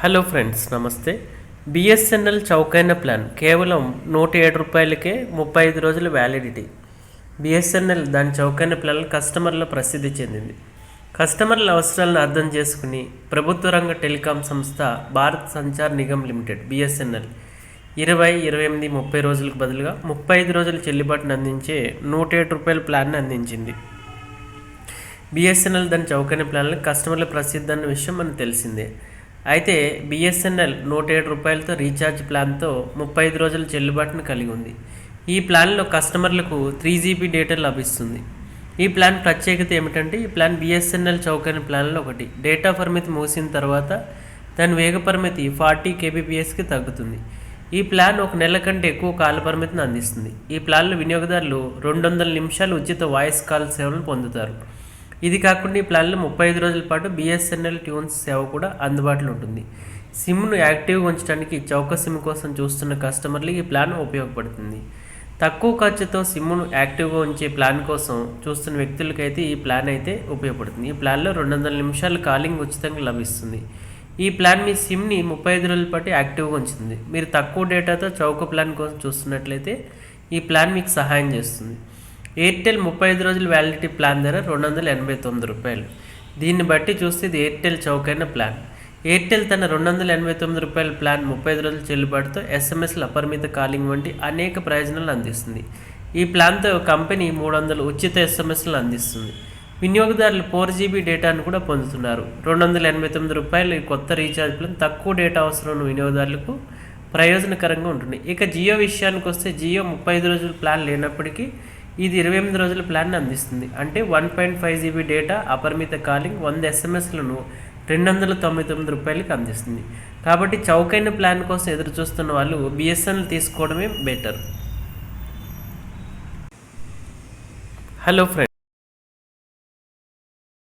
Hello friends నమస్తే. BSNL చౌకైన plan కేవలం నూట ఏడు రూపాయలకే ముప్పై ఐదు రోజుల వ్యాలిడిటీ బిఎస్ఎన్ఎల్ దాని చౌకైన ప్లాన్ కస్టమర్ల ప్రసిద్ధి చెందింది. కస్టమర్ల అవసరాలను అర్థం చేసుకుని ప్రభుత్వ రంగ టెలికాం సంస్థ భారత్ సంచార్ నిగమ్ లిమిటెడ్ బిఎస్ఎన్ఎల్ ఇరవై ఇరవై ఎనిమిది ముప్పై రోజులకు బదులుగా ముప్పై ఐదు రోజుల చెల్లుబాటును అందించే నూట ఏడు రూపాయల ప్లాన్ని అందించింది. బిఎస్ఎన్ఎల్ దాని చౌకైన ప్లాన్లు కస్టమర్ల ప్రసిద్ధి అన్న విషయం మనకు తెలిసిందే. అయితే బిఎస్ఎన్ఎల్ నూట ఏడు రూపాయలతో రీఛార్జ్ ప్లాన్తో ముప్పై ఐదు రోజుల చెల్లుబాటును కలిగి ఉంది. ఈ ప్లాన్లో కస్టమర్లకు త్రీ జీబీ డేటా లభిస్తుంది. ఈ ప్లాన్ ప్రత్యేకత ఏమిటంటే ఈ ప్లాన్ బిఎస్ఎన్ఎల్ చౌకైన ప్లాన్లో ఒకటి. డేటా పరిమితి మూసిన తర్వాత దాని వేగ పరిమితి ఫార్టీ కేబీపీఎస్కి తగ్గుతుంది. ఈ ప్లాన్ ఒక నెల కంటే ఎక్కువ కాల పరిమితిని అందిస్తుంది. ఈ ప్లాన్లో వినియోగదారులు రెండు వందల నిమిషాలు ఉచిత వాయిస్ కాల్ సేవలను పొందుతారు. ఇది కాకుండా ఈ ప్లాన్లో ముప్పై ఐదు రోజుల పాటు బిఎస్ఎన్ఎల్ ట్యూన్స్ సేవ కూడా అందుబాటులో ఉంటుంది. సిమ్ను యాక్టివ్గా ఉంచడానికి చౌక సిమ్ కోసం చూస్తున్న కస్టమర్లకు ఈ ప్లాన్ ఉపయోగపడుతుంది. తక్కువ ఖర్చుతో సిమ్ను యాక్టివ్గా ఉంచే ప్లాన్ కోసం చూస్తున్న వ్యక్తులకైతే ఈ ప్లాన్ అయితే ఉపయోగపడుతుంది. ఈ ప్లాన్లో రెండు వందల నిమిషాలు కాలింగ్ ఉచితంగా లభిస్తుంది. ఈ ప్లాన్ మీ సిమ్ని ముప్పై ఐదు రోజుల పాటు యాక్టివ్గా ఉంచుతుంది. మీరు తక్కువ డేటాతో చౌక ప్లాన్ కోసం చూస్తున్నట్లయితే ఈ ప్లాన్ మీకు సహాయం చేస్తుంది. ఎయిర్టెల్ ముప్పై ఐదు రోజుల వ్యాలిడిటీ ప్లాన్ ధర రెండు వందల ఎనభై తొమ్మిది రూపాయలు. దీన్ని బట్టి చూస్తే ఇది ఎయిర్టెల్ చౌకైన ప్లాన్ ఎయిర్టెల్ తన రెండు వందల ఎనభై తొమ్మిది రూపాయల ప్లాన్ ముప్పై ఐదు రోజుల చెల్లుబాటుతో ఎస్ఎంఎస్ల అపరిమిత కాలింగ్ వంటి అనేక ప్రయోజనాలు అందిస్తుంది. ఈ ప్లాన్తో కంపెనీ మూడు వందల ఉచిత ఎస్ఎంఎస్లు అందిస్తుంది. వినియోగదారులు ఫోర్ జీబీ డేటాను కూడా పొందుతున్నారు. రెండు వందల ఎనభై తొమ్మిది రూపాయలు ఈ కొత్త రీఛార్జ్ ప్లాన్ తక్కువ డేటా అవసరం ఉన్న వినియోగదారులకు ప్రయోజనకరంగా ఉంటుంది ఇక జియో విషయానికి వస్తే జియో ముప్పై ఐదు రోజుల ప్లాన్ లేనప్పటికీ ఇది ఇరవై ఎనిమిది రోజుల ప్లాన్ అందిస్తుంది. అంటే one point five GB data అపరిమిత కాలింగ్ వంద ఎస్ఎంఎస్లను రెండు వందల తొంభై తొమ్మిది రూపాయలకి అందిస్తుంది. కాబట్టి చౌకైన ప్లాన్ కోసం ఎదురు చూస్తున్న వాళ్ళు బిఎస్ఎన్ఎల్ తీసుకోవడమే బెటర్ హలో ఫ్రెండ్స్